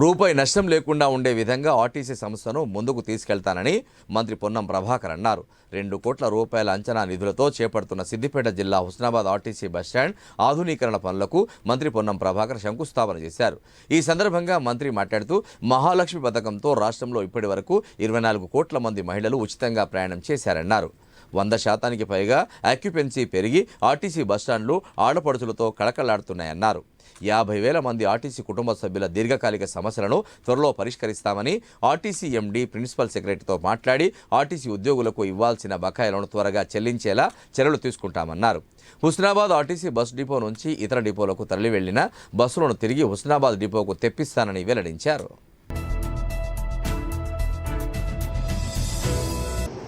రూపాయి నష్టం లేకుండా ఉండే విధంగా ఆర్టీసీ సంస్థను ముందుకు తీసుకెళ్తానని మంత్రి పొన్నం ప్రభాకర్ అన్నారు. రెండు కోట్ల రూపాయల అంచనా నిధులతో చేపడుతున్న సిద్దిపేట జిల్లా హుస్నాబాద్ ఆర్టీసీ బస్టాండ్ ఆధునీకరణ పనులకు మంత్రి పొన్నం ప్రభాకర్ శంకుస్థాపన చేశారు. ఈ సందర్భంగా మంత్రి మాట్లాడుతూ మహాలక్ష్మి పథకంతో రాష్ట్రంలో ఇప్పటి వరకు ఇరవై నాలుగు కోట్ల మంది మహిళలు ఉచితంగా ప్రయాణం చేశారన్నారు. వంద శాతానికి పైగా ఆక్యుపెన్సీ పెరిగి ఆర్టీసీ బస్టాండ్లు ఆడపడుచులతో కళకళలాడుతున్నాయన్నారు. యాభై వేల మంది ఆర్టీసీ కుటుంబ సభ్యుల దీర్ఘకాలిక సమస్యలను త్వరలో పరిష్కరిస్తామని ఆర్టీసీ ఎండీ ప్రిన్సిపల్ సెక్రటరీతో మాట్లాడి ఆర్టీసీ ఉద్యోగులకు ఇవ్వాల్సిన బకాయిలను త్వరగా చెల్లించేలా చర్యలు తీసుకుంటామన్నారు. హుస్నాబాద్ ఆర్టీసీ బస్ డిపో నుంచి ఇతర డిపోలకు తరలి వెళ్ళిన బస్సులను తిరిగి హుస్నాబాద్ డిపోకు తెప్పిస్తానని వెల్లడించారు.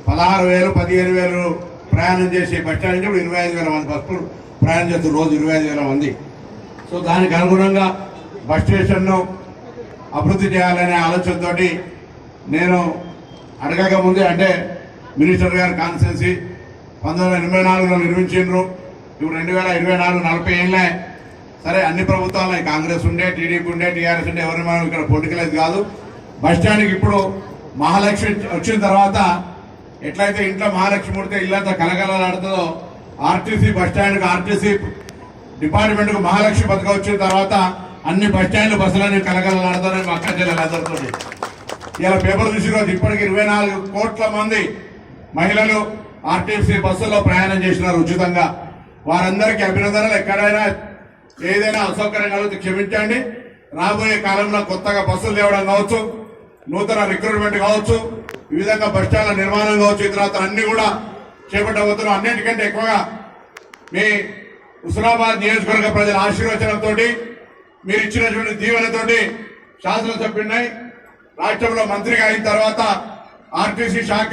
పదహారు వేలు పదిహేను వేలు ప్రయాణం చేసే బస్ స్టాండ్ నుంచి ఇప్పుడు ఇరవై ఐదు వేల మంది బస్సులు ప్రయాణం చేస్తారు రోజు ఇరవై ఐదు వేల మంది. సో దానికి అనుగుణంగా బస్ స్టేషన్ను అభివృద్ధి చేయాలనే ఆలోచనతో నేను అడగక ముందే అంటే మినిస్టర్ గారి కాన్స్టెన్సీ పంతొమ్మిది వందల ఎనభై నాలుగులో నిర్మించిండ్రు. ఇప్పుడు రెండు వేల ఇరవై నాలుగు నలభై ఏళ్ళే సరే అన్ని ప్రభుత్వాలు కాంగ్రెస్ ఉండే టీడీపీ ఉండే టీఆర్ఎస్ ఉండే ఎవరి మనం ఇక్కడ పొలిటికల్ కాదు. బస్ స్టాండ్కి ఇప్పుడు మహాలక్ష్మి వచ్చిన తర్వాత ఎట్లయితే ఇంట్లో మహాలక్ష్మి ముడితే ఇల్లంతా కలకలలాడుతుందో ఆర్టీసీ బస్ స్టాండ్కి ఆర్టీసీ డిపార్ట్మెంట్కు మహాలక్ష్మి పథకం వచ్చిన తర్వాత అన్ని బస్ స్టాండ్లు బస్సులన్నీ కలకలలాడుతారని మా అక్క జిల్లాలందరితో ఇలా పేపర్ చూసిన రోజు ఇప్పటికి ఇరవై నాలుగు కోట్ల మంది మహిళలు ఆర్టీసీ బస్సుల్లో ప్రయాణం చేసినారు ఉచితంగా. వారందరికీ అభినందనలు. ఎక్కడైనా ఏదైనా అసౌకర్యం కలిగితే క్షమించండి. రాబోయే కాలంలో కొత్తగా బస్సులు తేవడం కావచ్చు నూతన రిక్రూట్మెంట్ కావచ్చు ఈ విధంగా బస్టాండ్ల నిర్మాణం కావచ్చు తర్వాత అన్ని కూడా చేపట్టబోతున్నాం అన్నిటికంటే ఎక్కువగా మీ హుస్నాబాద్ నియోజకవర్గ ప్రజల ఆశీర్వచనంతో మీరు ఇచ్చినటువంటి దీవెనతోటి శాసనసభ్యుడినై రాష్ట్రంలో మంత్రిగా అయిన తర్వాత ఆర్టీసీ శాఖ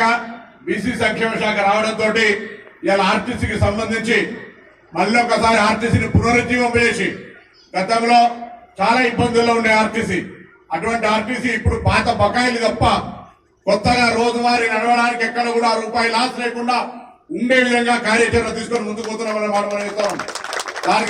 బీసీ సంక్షేమ శాఖ రావడంతో ఇలా ఆర్టీసీకి సంబంధించి మళ్ళీ ఒకసారి ఆర్టీసీని పునరుజ్జీవం చేసి గతంలో చాలా ఇబ్బందుల్లో ఉండే ఆర్టీసీ. అటువంటి ఆర్టీసీ ఇప్పుడు పాత బకాయిలు తప్ప కొత్తగా రోజువారీ నడవడానికి ఎక్కడ కూడా రూపాయి లాస్ లేకుండా ఉండే విధంగా కార్యాచరణ తీసుకొని ముందుకు పోతున్నామని మాట మనం ఉన్నాం. దానికి